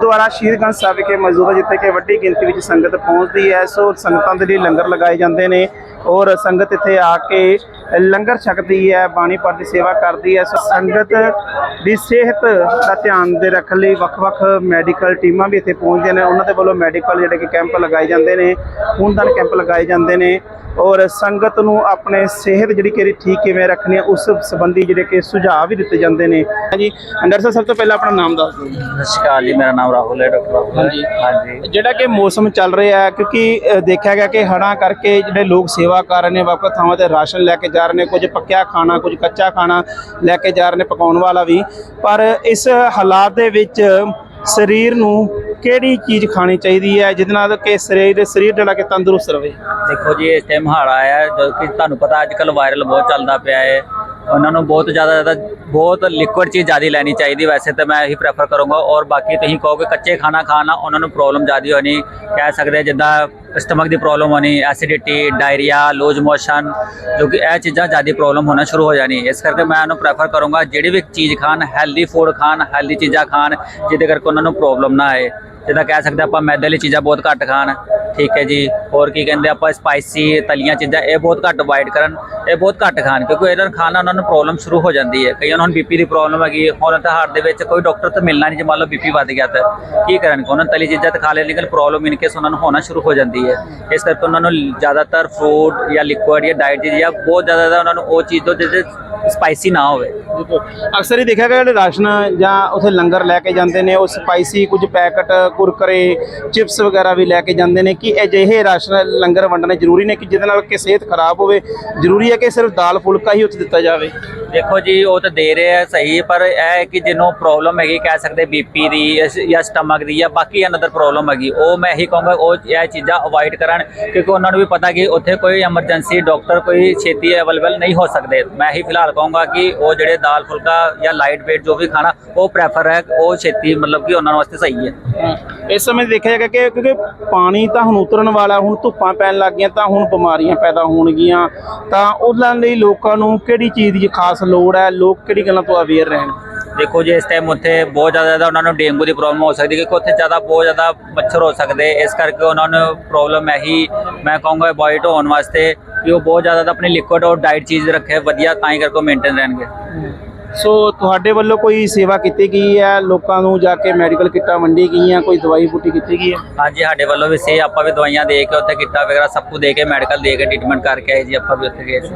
ਦੁਆਰਾ ਸ਼ਹੀਦਗੰਜ ਸਾਹਿਬ ਵਿਖੇ ਮੌਜੂਦ ਹੈ, ਜਿੱਥੇ ਕਿ ਵੱਡੀ ਗਿਣਤੀ ਵਿੱਚ ਸੰਗਤ ਪਹੁੰਚਦੀ ਹੈ। ਸੋ ਸੰਗਤਾਂ ਦੇ ਲਈ ਲੰਗਰ ਲਗਾਏ ਜਾਂਦੇ ਨੇ। ਔਰ ਸੰਗਤ ਇੱਥੇ ਆ ਕੇ ਲੰਗਰ ਛਕਦੀ ਹੈ ਬਾਣੀ ਪਾਠ ਦੀ ਸੇਵਾ ਕਰਦੀ ਹੈ। ਸੋ ਸੰਗਤ ਦੀ ਸਿਹਤ ਦਾ ਧਿਆਨ ਦੇ ਰੱਖਣ ਲਈ ਵੱਖ-ਵੱਖ ਮੈਡੀਕਲ ਟੀਮਾਂ ਵੀ ਇੱਥੇ ਪਹੁੰਚਦੀਆਂ ਨੇ। ਉਹਨਾਂ ਦੇ ਵੱਲੋਂ ਮੈਡੀਕਲ ਜਿਹੜੇ ਕਿ ਕੈਂਪ ਲਗਾਏ ਜਾਂਦੇ ਨੇ ਖੂਨਦਾਨ ਕੈਂਪ ਲਗਾਏ ਜਾਂਦੇ ਨੇ ਔਰ ਸੰਗਤ ਨੂੰ ਆਪਣੇ ਸਿਹਤ ਜਿਹੜੀ ਕਿ ਠੀਕ ਕਿਵੇਂ ਰੱਖਣੀ ਹੈ ਉਸ ਸੰਬੰਧੀ ਜਿਹੜੇ ਕਿ ਸੁਝਾਅ ਵੀ ਦਿੱਤੇ ਜਾਂਦੇ ਨੇ। ਹਾਂਜੀ ਅੰਦਰ ਸਭ ਤੋਂ ਪਹਿਲਾਂ ਆਪਣਾ ਨਾਮ ਦੱਸ ਦਿਓ। ਅਕਾਲ ਜੀ ਮੇਰਾ ਨਾਮ ਰਾਹੁਲ ਹੈ ਡਾਕਟਰ ਰਾਹੁਲ। ਹਾਂਜੀ। ਹਾਂਜੀ। ਜਿਹੜਾ ਕਿ ਮੌਸਮ ਚੱਲ ਰਿਹਾ ਹੈ ਕਿਉਂਕਿ ਦੇਖਿਆ ਗਿਆ ਕਿ ਹੜ੍ਹਾਂ ਕਰਕੇ ਜਿਹੜੇ ਲੋਕ ਸੇਵਾ ਕਰ ਰਹੇ ਨੇ ਵੱਖ ਥਾਵਾਂ ਤੇ ਰਾਸ਼ਨ ਲੈ ਕੇ ਜਾ ਰਹੇ ਨੇ ਕੁਝ ਪੱਕਿਆ ਖਾਣਾ ਕੁਝ ਕੱਚਾ ਖਾਣਾ ਲੈ ਕੇ ਜਾ ਰਹੇ ਨੇ ਪਕਾਉਣ ਵਾਲਾ ਵੀ। ਪਰ ਇਸ ਹਾਲਾਤ ਦੇ ਵਿੱਚ ਸਰੀਰ ਨੂੰ ਕਿਹੜੀ ਚੀਜ਼ ਖਾਣੀ ਚਾਹੀਦੀ ਹੈ ਜਿਹਦੇ ਨਾਲ ਕਿ ਸਰੀਰ ਸਰੀਰ ਜਿਹੜਾ ਕਿ ਤੰਦਰੁਸਤ ਰਹੇ? ਦੇਖੋ ਜੀ ਇਸ ਟਾਈਮ ਹਾੜ ਆਇਆ ਹੈ, ਕਿ ਤੁਹਾਨੂੰ ਪਤਾ ਅੱਜ ਕੱਲ ਵਾਇਰਲ ਬਹੁਤ ਚੱਲਦਾ ਪਿਆ ਹੈ। ਉਹਨਾਂ ਨੂੰ ਬਹੁਤ ਜ਼ਿਆਦਾ ਜ਼ਿਆਦਾ ਬਹੁਤ ਲਿਕੁਇਡ ਚੀਜ਼ ਜ਼ਿਆਦਾ ਲੈਣੀ ਚਾਹੀਦੀ, ਵੈਸੇ ਤਾਂ ਮੈਂ ਇਹੀ ਪ੍ਰੈਫਰ ਕਰੂੰਗਾ। ਔਰ ਬਾਕੀ ਤੁਸੀਂ ਕਹੋਗੇ ਕੱਚੇ ਖਾਣਾ ਖਾਣਾ ਉਹਨਾਂ ਨੂੰ ਪ੍ਰੋਬਲਮ ਜ਼ਿਆਦਾ ਹੋਣੀ, ਕਹਿ ਸਕਦੇ ਜਿੱਦਾਂ ਸਟਮਕ ਦੀ ਪ੍ਰੋਬਲਮ ਹੋਣੀ ਐਸਿਡਿਟੀ ਡਾਇਰੀਆ ਲੂਜ਼ ਮੋਸ਼ਨ ਜੋ ਕਿ ਇਹ ਚੀਜ਼ਾਂ ਜ਼ਿਆਦਾ ਪ੍ਰੋਬਲਮ ਹੋਣਾ ਸ਼ੁਰੂ ਹੋ ਜਾਣੀ। ਇਸ ਕਰਕੇ ਮੈਂ ਉਹਨੂੰ ਪ੍ਰੈਫਰ ਕਰੂੰਗਾ, ਜਿਹੜੀ ਵੀ ਚੀਜ਼ ਖਾਣ ਹੈਲਦੀ ਫੂਡ ਖਾਣ ਹੈਲਦੀ ਚੀਜ਼ਾਂ ਖਾਣ, ਜਿਹਦੇ ਕਰਕੇ ਉਹਨਾਂ ਨੂੰ ਪ੍ਰੋਬਲਮ ਨਾ ਆਏ। ਜਿੱਦਾਂ ਕਹਿ ਸਕਦੇ ਆਪਾਂ ਮੈਦੇ ਵਾਲੀ ਚੀਜ਼ਾਂ ਬਹੁਤ ਘੱਟ ਖਾਣ, ਠੀਕ ਹੈ ਜੀ। ਹੋਰ ਕੀ ਕਹਿੰਦੇ ਆਪਾਂ ਸਪਾਈਸੀ ਤਲੀਆਂ ਚੀਜ਼ਾਂ, ਇਹ ਬਹੁਤ ਘੱਟ ਅਵਾਇਡ ਕਰਨ, ਇਹ ਬਹੁਤ ਘੱਟ ਖਾਣ, ਕਿਉਂਕਿ ਇਹਨਾਂ ਨੂੰ ਖਾਣਾ ਉਹਨਾਂ ਨੂੰ ਪ੍ਰੋਬਲਮ ਸ਼ੁਰੂ ਹੋ ਜਾਂਦੀ ਹੈ। ਕਈਆਂ ਨੂੰ ਹੁਣ ਬੀਪੀ ਦੀ ਪ੍ਰੋਬਲਮ ਹੈਗੀ, ਹੁਣ ਤਾਂ ਹਾਰਟ ਦੇ ਵਿੱਚ ਕੋਈ ਡਾਕਟਰ ਤਾਂ ਮਿਲਣਾ ਨਹੀਂ, ਜੇ ਮੰਨ ਲਓ ਬੀਪੀ ਵੱਧ ਗਿਆ ਤਾਂ। ਕੀ ਕਰਨਗੇ ਉਹਨਾਂ ਤਲੀ ਚੀਜ਼ਾਂ ਤਾਂ ਖਾ ਲੈ ਲੇਕਿਨ ਪ੍ਰੋਬਲਮ ਇਨ ਕੇਸ ਉਹਨਾਂ ਨੂੰ ਹੋਣਾ ਸ਼ੁਰੂ ਹੋ ਜਾਂਦੀ ਹੈ। ਇਸ ਕਰਕੇ ਉਹਨਾਂ ਨੂੰ ਜ਼ਿਆਦਾਤਰ ਫੂਡ ਜਾਂ ਲਿਕੁਇਡ ਜਾਂ ਡਾਈਟ ਚੀਜ਼ ਜਾਂ ਬਹੁਤ ਜ਼ਿਆਦਾ ਉਹਨਾਂ ਨੂੰ ਉਹ ਚੀਜ਼ ਤੋਂ ਜਿਹਦੇ ਸਪਾਈਸੀ ਨਾ ਹੋਵੇ। ਅਕਸਰ ਹੀ ਦੇਖਿਆ ਗਿਆ ਜਿਹੜੇ ਰਾਸ਼ਨ ਜਾਂ ਉਥੇ ਲੰਗਰ ਲੈ ਕੇ ਜਾਂਦੇ ਨੇ, ਉਹ ਸਪਾਈਸੀ ਕੁਝ ਪੈਕਟ ਕੁਰਕਰੇ, ਚਿਪਸ ਵਗੈਰਾ ਵੀ ਲੈ ਕੇ ਜਾਂਦੇ ਨੇ ਕਿ ਅਜਿਹੇ ਰਾਸ਼ਨ ਲੰਗਰ ਵੰਡਣੇ ਜ਼ਰੂਰੀ ਨੇ ਕਿ ਜਿਹਦੇ ਨਾਲ ਕਿ ਸਿਹਤ ਖਰਾਬ ਹੋਵੇ? ਜ਼ਰੂਰੀ ਹੈ ਕਿ ਸਿਰਫ ਦਾਲ, ਫੁਲਕਾ ਹੀ ਉੱਥੇ ਦਿੱਤਾ ਜਾਵੇ? ਦੇਖੋ ਜੀ, ਉਹ ਤਾਂ ਦੇ ਰਹੇ ਆ ਸਹੀ, ਪਰ ਇਹ ਹੈ ਕਿ ਜਿਹਨੂੰ ਪ੍ਰੋਬਲਮ ਹੈਗੀ, ਕਹਿ ਸਕਦੇ ਬੀਪੀ ਦੀ ਜਾਂ ਸਟਮਕ ਦੀ ਜਾਂ ਬਾਕੀ ਅਨਦਰ ਪ੍ਰੋਬਲਮ ਹੈਗੀ, ਉਹ ਮੈਂ ਇਹੀ ਕਹੂੰਗਾ, ਉਹ ਇਹ ਚੀਜ਼ਾਂ ਅਵੋਇਡ ਕਰਨ, ਕਿਉਂਕਿ ਉਹਨਾਂ ਨੂੰ ਵੀ ਪਤਾ ਕਿ ਉੱਥੇ ਕੋਈ ਐਮਰਜੈਂਸੀ ਡਾਕਟਰ ਕੋਈ ਛੇਤੀ ਅਵੇਲੇਬਲ ਨਹੀਂ ਹੋ ਸਕਦੇ। ਮੈਂ ਇਹੀ ਫਿਲਹਾਲ ਕਹੂੰਗਾ ਕਿ ਉਹ ਜਿਹੜੇ ਦਾਲ, ਫੁਲਕਾ ਜਾਂ ਲਾਈਟ ਵੇਟ ਜੋ ਵੀ ਖਾਣਾ, ਉਹ ਪ੍ਰੈਫਰ ਹੈ, ਉਹ ਛੇਤੀ ਮਤਲਬ ਕਿ ਉਹਨਾਂ ਵਾਸਤੇ ਸਹੀ ਹੈ। ਇਸ ਸਮੇਂ ਦੇਖਿਆ ਜਾਏਗਾ ਕਿ ਕਿਉਂਕਿ ਪਾਣੀ ਤਾਂ ਹੁਣ ਉਤਰਨ ਵਾਲਾ, ਹੁਣ ਧੁੱਪਾਂ ਪੈਣ ਲੱਗ ਗਈਆਂ ਤਾਂ ਹੁਣ ਬਿਮਾਰੀਆਂ ਪੈਦਾ ਹੋਣਗੀਆਂ। ਤਾਂ ਉਹਨਾਂ ਲਈ ਲੋਕਾਂ ਨੂੰ ਕਿਹੜੀ ਚੀਜ਼ ਦੀ ਖਾਸ ਲੋੜ ਹੈ? ਲੋਕ ਕਿਹੜੀ ਗੱਲਾਂ ਤੋਂ ਅਵੇਅਰ ਰਹਿਣ? ਦੇਖੋ ਜੀ, ਇਸ ਟਾਈਮ ਉੱਥੇ ਬਹੁਤ ਜ਼ਿਆਦਾ ਜ਼ਿਆਦਾ ਉਹਨਾਂ ਨੂੰ ਡੇਂਗੂ ਦੀ ਪ੍ਰੋਬਲਮ ਹੋ ਸਕਦੀ ਕਿਉਂਕਿ ਉੱਥੇ ਜ਼ਿਆਦਾ ਬਹੁਤ ਜ਼ਿਆਦਾ ਮੱਛਰ ਹੋ ਸਕਦੇ। ਇਸ ਕਰਕੇ ਉਹਨਾਂ ਨੂੰ ਪ੍ਰੋਬਲਮ ਇਹੀ ਮੈਂ ਕਹੂੰਗਾ ਅਵੋਇਡ ਹੋਣ ਵਾਸਤੇ ਕਿ ਉਹ ਬਹੁਤ ਜ਼ਿਆਦਾ ਆਪਣੀ ਲਿਕੁਇਡ ਔਰ ਡਾਈਟ ਚੀਜ਼ ਰੱਖੇ, ਵਧੀਆ ਤਾਂ ਹੀ ਕਰਕੇ ਮੇਨਟੇਨ ਰਹਿਣਗੇ। ਸੋ ਤੁਹਾਡੇ ਵੱਲੋਂ ਕੋਈ ਸੇਵਾ ਕੀਤੀ ਗਈ ਹੈ? ਲੋਕਾਂ ਨੂੰ ਜਾ ਕੇ ਮੈਡੀਕਲ ਕਿੱਟਾਂ ਵੰਡੀ ਗਈਆਂ ਕੋਈ ਦਵਾਈ ਬੂਟੀ ਕੀਤੀ ਗਈ ਹੈ? ਹਾਂਜੀ ਸਾਡੇ ਵੱਲੋਂ ਵੀ ਸੇ ਆਪਾਂ ਵੀ ਦਵਾਈਆਂ ਦੇ ਕੇ ਉੱਥੇ ਕਿੱਟਾ ਵਗੈਰਾ ਸਭ ਕੁਝ ਦੇ ਕੇ ਮੈਡੀਕਲ ਦੇ ਕੇ ਟ੍ਰੀਟਮੈਂਟ ਕਰਕੇ ਆਏ ਜੀ ਆਪਾਂ ਵੀ ਉੱਥੇ ਗਏ ਸੀ।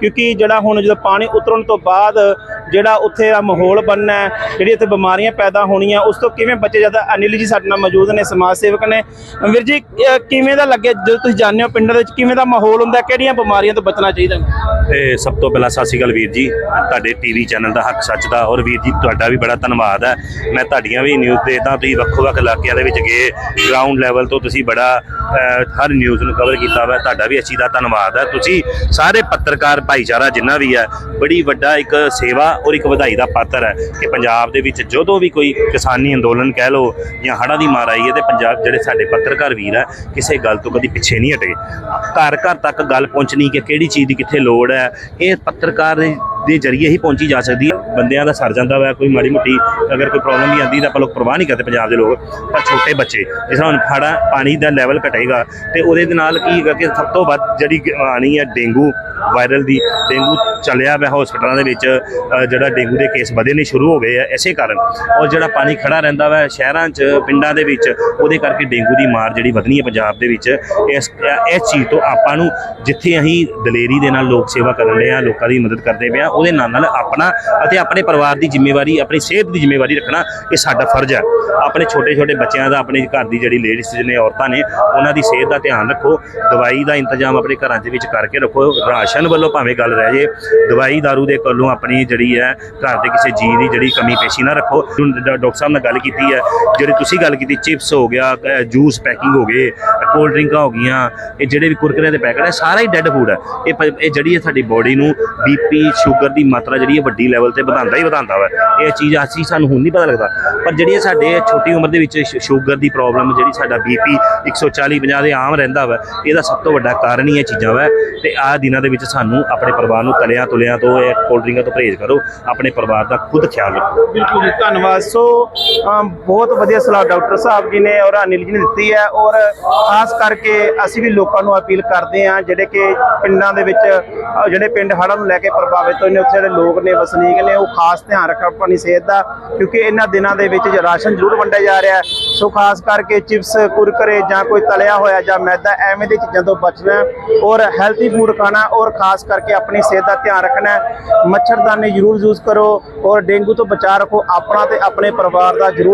ਕਿਉਂਕਿ ਜਿਹੜਾ ਹੁਣ ਜਦੋਂ ਪਾਣੀ ਉਤਰਨ ਤੋਂ ਬਾਅਦ ਜਿਹੜਾ ਉੱਥੇ ਦਾ ਮਾਹੌਲ ਬਣਨਾ ਹੈ ਜਿਹੜੀ ਇੱਥੇ ਬਿਮਾਰੀਆਂ ਪੈਦਾ ਹੋਣੀਆਂ ਉਸ ਤੋਂ ਕਿਵੇਂ ਬਚੇ? ਜਾਂਦਾ ਅਨਿਲ ਜੀ ਸਾਡੇ ਨਾਲ ਮੌਜੂਦ ਨੇ ਸਮਾਜ ਸੇਵਕ ਨੇ। ਵੀਰ ਜੀ ਕਿਵੇਂ ਦਾ ਲੱਗਿਆ? ਜਦੋਂ ਤੁਸੀਂ ਜਾਂਦੇ ਹੋ ਪਿੰਡਾਂ ਦੇ ਵਿੱਚ ਕਿਵੇਂ ਦਾ ਮਾਹੌਲ ਹੁੰਦਾ? ਕਿਹੜੀਆਂ ਬਿਮਾਰੀਆਂ ਤੋਂ ਬਚਣਾ ਚਾਹੀਦਾ? ਤੇ ਸਭ ਤੋਂ ਪਹਿਲਾਂ ਸਤਿ ਸ਼੍ਰੀ ਅਕਾਲ ਵੀਰ ਜੀ। ਤੁਹਾਡੇ ਟੀਵੀ ਚੈਨਲ ਦਾ ਹੱਕ ਸੱਚ ਦਾ ਔਰ ਵੀਰ ਜੀ, ਤੁਹਾਡਾ ਵੀ ਬੜਾ ਧੰਨਵਾਦ ਹੈ। ਮੈਂ ਤੁਹਾਡੀਆਂ ਵੀ ਨਿਊਜ਼ ਦੇਖਦਾ ਤੁਸੀਂ ਵੱਖੋ-ਵੱਖ ਇਲਾਕਿਆਂ ਦੇ ਵਿੱਚ ਗਏ। ਗਰਾਊਂਡ ਲੈਵਲ ਤੋਂ ਤੁਸੀਂ ਬੜਾ ਹਰ ਨਿਊਜ਼ ਨੂੰ ਕਵਰ ਕੀਤਾ ਵਾ। ਤੁਹਾਡਾ ਵੀ ਅੱਛੀ ਦਾ ਧੰਨਵਾਦ ਹੈ। ਤੁਸੀਂ ਸਾਰੇ ਪੱਤਰਕਾਰ ਭਾਈਚਾਰਾ ਜਿੰਨਾ ਵੀ ਹੈ, ਬੜੀ ਵੱਡਾ ਇੱਕ ਸੇਵਾ ਔਰ ਇੱਕ ਵਧਾਈ ਦਾ ਪਾਤਰ ਹੈ ਕਿ ਪੰਜਾਬ ਦੇ ਵਿੱਚ ਜਦੋਂ ਵੀ ਕੋਈ ਕਿਸਾਨੀ ਅੰਦੋਲਨ ਕਹਿ ਲਓ ਜਾਂ ਹੜ੍ਹਾਂ ਦੀ ਮਾਰ ਆਈ ਹੈ ਤੇ ਪੰਜਾਬ ਜਿਹੜੇ ਸਾਡੇ ਪੱਤਰਕਾਰ ਵੀਰ ਹੈ, ਕਿਸੇ ਗੱਲ ਤੋਂ ਕਦੀ ਪਿੱਛੇ ਨਹੀਂ ਹਟੇ। ਘਰ ਘਰ ਤੱਕ ਗੱਲ ਪਹੁੰਚਣੀ ਕਿ ਕਿਹੜੀ ਚੀਜ਼ ਦੀ ਕਿੱਥੇ ਲੋੜ ਹੈ। ਇਹ ਪੱਤਰਕਾਰ ਦੇ ਦੇ ਜ਼ਰੀਏ ਹੀ ਪਹੁੰਚੀ ਜਾ ਸਕਦੀ ਹੈ। ਬੰਦਿਆਂ ਦਾ ਸਰ ਜਾਂਦਾ ਵਾ, ਕੋਈ ਮਾੜੀ ਮੋਟੀ ਅਗਰ ਕੋਈ ਪ੍ਰੋਬਲਮ ਵੀ ਆਂਦੀ ਤਾਂ ਆਪਾਂ ਲੋਕ ਪ੍ਰਵਾਹ ਨਹੀਂ ਕਰਦੇ ਪੰਜਾਬ ਦੇ ਲੋਕ, ਪਰ ਛੋਟੇ ਬੱਚੇ, ਜਿਸ ਤਰ੍ਹਾਂ ਹੁਣ ਫੜਾ ਪਾਣੀ ਦਾ ਲੈਵਲ ਘਟੇਗਾ ਤੇ ਉਹਦੇ ਦੇ ਨਾਲ ਕੀ ਹੈਗਾ ਕਿ ਸਭ ਤੋਂ ਵੱਧ ਜਿਹੜੀ ਆਣੀ ਹੈ ਡੇਂਗੂ ਵਾਇਰਲ ਦੀ, ਡੇਂਗੂ ਚੱਲਿਆ ਪਿਆ ਹਸਪਤਾਲਾਂ ਦੇ ਵਿੱਚ ਜਿਹੜਾ ਡੇਂਗੂ ਦੇ ਕੇਸ ਵਧੇ ਨੇ ਸ਼ੁਰੂ ਹੋ ਗਏ ਆ, ਇਸੇ ਕਾਰਨ। ਔਰ ਜਿਹੜਾ ਪਾਣੀ ਖੜਾ ਰਹਿੰਦਾ ਵੈ ਸ਼ਹਿਰਾਂ 'ਚ, ਪਿੰਡਾਂ ਦੇ ਵਿੱਚ, ਉਹਦੇ ਕਰਕੇ ਡੇਂਗੂ ਦੀ ਮਾਰ ਜਿਹੜੀ ਵਧਣੀ ਹੈ ਪੰਜਾਬ ਦੇ ਵਿੱਚ, ਇਸ ਇਸ ਚੀਜ਼ ਤੋਂ ਆਪਾਂ ਨੂੰ ਜਿੱਥੇ ਅਸੀਂ ਦਲੇਰੀ ਦੇ ਨਾਲ ਲੋਕ ਸੇਵਾ ਕਰਨ ਰਹੇ ਆ ਲੋਕਾਂ ਦੀ ਮਦਦ ਕਰਦੇ ਪਏ ਆ ਉਹਦੇ ਨਾਲ ਨਾਲ ਆਪਣਾ ਅਤੇ ਆਪਣੇ ਪਰਿਵਾਰ ਦੀ ਜ਼ਿੰਮੇਵਾਰੀ, ਆਪਣੀ ਸਿਹਤ ਦੀ ਜ਼ਿੰਮੇਵਾਰੀ ਰੱਖਣਾ ਇਹ ਸਾਡਾ ਫਰਜ਼ ਹੈ। ਆਪਣੇ ਛੋਟੇ ਛੋਟੇ ਬੱਚਿਆਂ ਦਾ, ਆਪਣੇ ਘਰ ਦੀ ਜਿਹੜੀ ਲੇਡੀਜ਼ ਨੇ ਔਰਤਾਂ ਨੇ, ਉਹਨਾਂ ਦੀ ਸਿਹਤ ਦਾ ਧਿਆਨ ਰੱਖੋ। ਦਵਾਈ ਦਾ ਇੰਤਜ਼ਾਮ ਆਪਣੇ ਘਰਾਂ ਦੇ ਵਿੱਚ ਕਰਕੇ ਰੱਖੋ। ਰਾਸ਼ਨ ਵੱਲੋਂ ਭਾਵੇਂ ਗੱਲ ਰਹਿ ਜੇ, ਦਵਾਈ ਦਾਰੂ ਦੇ ਕੋਲੋਂ ਆਪਣੀ ਜਿਹੜੀ ਹੈ, ਘਰ ਦੇ ਕਿਸੇ ਜੀ ਦੀ ਜਿਹੜੀ ਕਮੀ ਪੇਸ਼ੀ ਨਾ ਰੱਖੋ। ਹੁਣ ਡਾ- ਡਾਕਟਰ ਸਾਹਿਬ ਨਾਲ ਗੱਲ ਕੀਤੀ ਹੈ, ਜਿਹੜੀ ਤੁਸੀਂ ਗੱਲ ਕੀਤੀ, ਚਿਪਸ ਹੋ ਗਿਆ ਜੂਸ ਪੈਕਿੰਗ ਹੋ ਗਏ, ਕੋਲਡ ਡਰਿੰਕਾਂ ਹੋ ਗਈਆਂ, ਇਹ ਜਿਹੜੇ ਵੀ ਕੁਰਕਰੇ ਦੇ ਪੈਕਟ ਹੈ, ਸਾਰਾ ਹੀ ਡੈੱਡ ਫੂਡ ਹੈ। ਇਹ ਪ- ਇਹ ਜਿਹੜੀ ਹੈ ਸਾਡੀ ਬੋਡੀ ਨੂੰ ਬੀਪੀ ਸ਼ੂਗਰ ਸ਼ੂਗਰ ਦੀ ਮਾਤਰਾ ਜਿਹੜੀ ਹੈ ਵੱਡੀ ਲੈਵਲ ਤੇ ਵਧਾਉਂਦਾ ਹੀ ਵਧਾਉਂਦਾ ਵਾ। ਇਹ ਚੀਜ਼ ਅਸੀਂ, ਸਾਨੂੰ ਹੁਣ ਨਹੀਂ ਪਤਾ ਲੱਗਦਾ। ਪਰ ਜਿਹੜੀ ਇਹ ਸਾਡੇ ਛੋਟੀ ਉਮਰ ਦੇ ਵਿੱਚ ਸ਼ੂਗਰ ਦੀ ਪ੍ਰੋਬਲਮ ਜਿਹੜੀ ਸਾਡਾ ਬੀਪੀ 140 50 ਦੇ ਆਮ ਰਹਿੰਦਾ ਵਾ, ਇਹਦਾ ਸਭ ਤੋਂ ਵੱਡਾ ਕਾਰਨ ਹੀ ਇਹ ਚੀਜ਼ਾਂ ਵਾ। ਤੇ ਆਹ ਦਿਨਾਂ ਦੇ ਵਿੱਚ ਸਾਨੂੰ ਆਪਣੇ ਪਰਿਵਾਰ ਨੂੰ ਤਲਿਆਂ ਤੁਲਿਆਂ ਤੋਂ ਇਹ ਕੋਲਡ ਡਰਿੰਕਾਂ ਤੋਂ ਪਰਹੇਜ਼ ਕਰੋ। ਆਪਣੇ ਪਰਿਵਾਰ ਦਾ ਖੁਦ ਖਿਆਲ ਰੱਖੋ। ਬਿਲਕੁਲ ਜੀ, ਧੰਨਵਾਦ। ਸੋ ਬਹੁਤ ਵਧੀਆ ਸਲਾਹ ਡਾਕਟਰ ਸਾਹਿਬ ਜੀ ਨੇ ਔਰ ਅਨਿਲ ਜੀ ਨੇ ਦਿੱਤੀ ਹੈ। ਔਰ ਖਾਸ ਕਰਕੇ ਅਸੀਂ ਵੀ ਲੋਕਾਂ ਨੂੰ ਅਪੀਲ ਕਰਦੇ ਹਾਂ, ਜਿਹੜੇ ਕਿ ਪਿੰਡਾਂ ਦੇ ਵਿੱਚ ਜਿਹੜੇ ਪਿੰਡ ਹੜ੍ਹਾਂ ਨੂੰ ਲੈ ਕੇ ਪ੍ਰਭਾਵਿਤ ਹੋਏ ਨੇ, ਉੱਥੇ ਜਿਹੜੇ ਲੋਕ ਨੇ, ਵਸਨੀਕ ਨੇ, ਉਹ ਖਾਸ ਧਿਆਨ ਰੱਖਣ, ਆਪਣੀ ਸਿਹਤ ਦਾ, ਕਿਉਂਕਿ ਇਹਨਾਂ ਦਿਨਾਂ ਦੇ ਵਿੱਚ ਰਾਸ਼ਨ ਜ਼ਰੂਰ ਵੰਡਿਆ ਜਾ ਰਿਹਾ ਸੋ ਖਾਸ ਕਰਕੇ ਚਿਪਸ, ਕੁਰਕਰੇ ਜਾਂ ਕੋਈ ਤਲਿਆ ਹੋਇਆ ਜਾਂ ਮੈਦਾ, ਐਵੇਂ ਦੀ ਚੀਜ਼ਾਂ ਤੋਂ ਬਚਣਾ ਔਰ ਹੈਲਥੀ ਫੂਡ ਖਾਣਾ ਔਰ ਖਾਸ ਕਰਕੇ ਆਪਣੀ ਸਿਹਤ ਦਾ ਧਿਆਨ ਰੱਖਣਾ ਮੱਛਰਦਾਨੀ ਜ਼ਰੂਰ ਯੂਜ਼ ਕਰੋ ਔਰ ਡੇਂਗੂ ਤੋਂ ਬਚਾਅ ਰੱਖੋ, ਆਪਣਾ ਤੇ ਆਪਣੇ ਪਰਿਵਾਰ ਦਾ ਜ਼ਰੂਰ